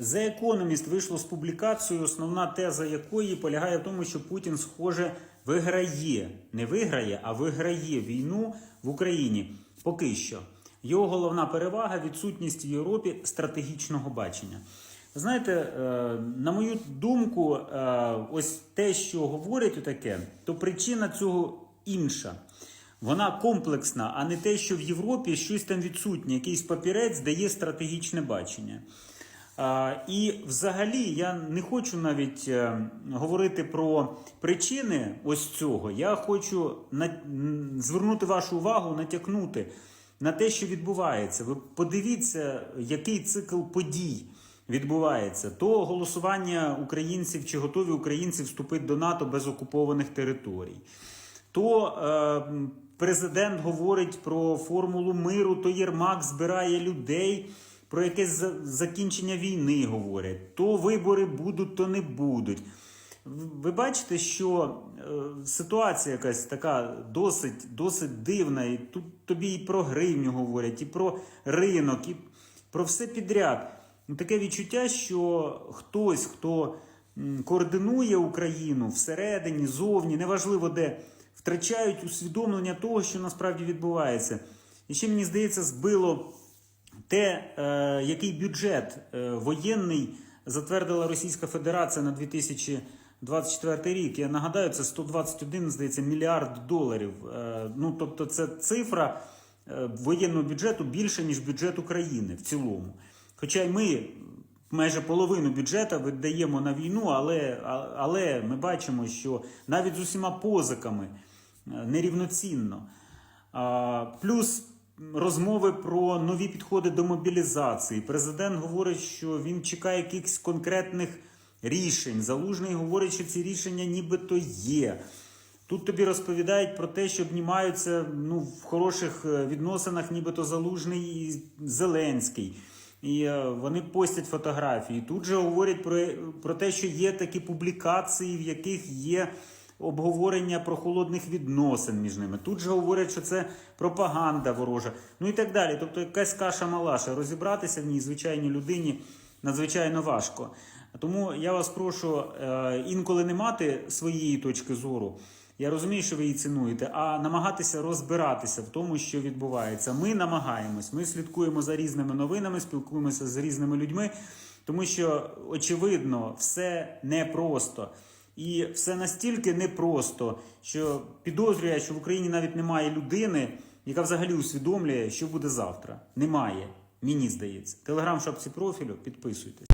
The Economist вийшло з публікацією, основна теза якої полягає в тому, що Путін, схоже, виграє, не виграє, а виграє війну в Україні. Поки що. Його головна перевага відсутність в Європі стратегічного бачення. Знаєте, е, на мою думку, е, ось те, що говорять таке, то причина цього інша. Вона комплексна, а не те, що в Європі щось там відсутнє, якийсь папірець дає стратегічне бачення. І взагалі я не хочу навіть е, говорити про причини ось цього. Я хочу звернути вашу увагу, натякнути на те, що відбувається. Ви подивіться, який цикл подій відбувається. То голосування українців чи готові українці вступити до НАТО без окупованих територій то е, президент говорить про формулу миру, то Єрмак збирає людей, про якесь закінчення війни говорять, то вибори будуть, то не будуть. Ви бачите, що е, ситуація якась така досить, досить дивна. І тут тобі і про гривню говорять, і про ринок, і про все підряд. Таке відчуття, що хтось, хто координує Україну всередині, зовні, неважливо де, втрачають усвідомлення того, що насправді відбувається. І ще мені здається, збило те, е, який бюджет е, воєнний затвердила Російська Федерація на 2024 рік. Я нагадаю, це 121, здається, мільярд доларів. Е, ну, тобто, це цифра воєнного бюджету більше, ніж бюджет України в цілому. Хоча й ми майже половину бюджету віддаємо на війну, але, але ми бачимо, що навіть з усіма позиками нерівноцінно. Плюс розмови про нові підходи до мобілізації. Президент говорить, що він чекає якихось конкретних рішень. Залужний говорить, що ці рішення нібито є. Тут тобі розповідають про те, що обнімаються ну, в хороших е, відносинах, нібито Залужний і Зеленський. І е, вони постять фотографії. Тут же говорять про, про те, що є такі публікації, в яких є обговорення про холодних відносин між ними. Тут же говорять, що це пропаганда ворожа, ну і так далі. Тобто якась каша малаша. Розібратися в ній звичайній людині надзвичайно важко. Тому я вас прошу е, інколи не мати своєї точки зору. Я розумію, що ви її цінуєте, а намагатися розбиратися в тому, що відбувається. Ми намагаємось, ми слідкуємо за різними новинами, спілкуємося з різними людьми, тому що очевидно, все непросто. І все настільки непросто, що підозрює, що в Україні навіть немає людини, яка взагалі усвідомлює, що буде завтра. Немає. Мені здається. Телеграм шапці профілю, підписуйтесь.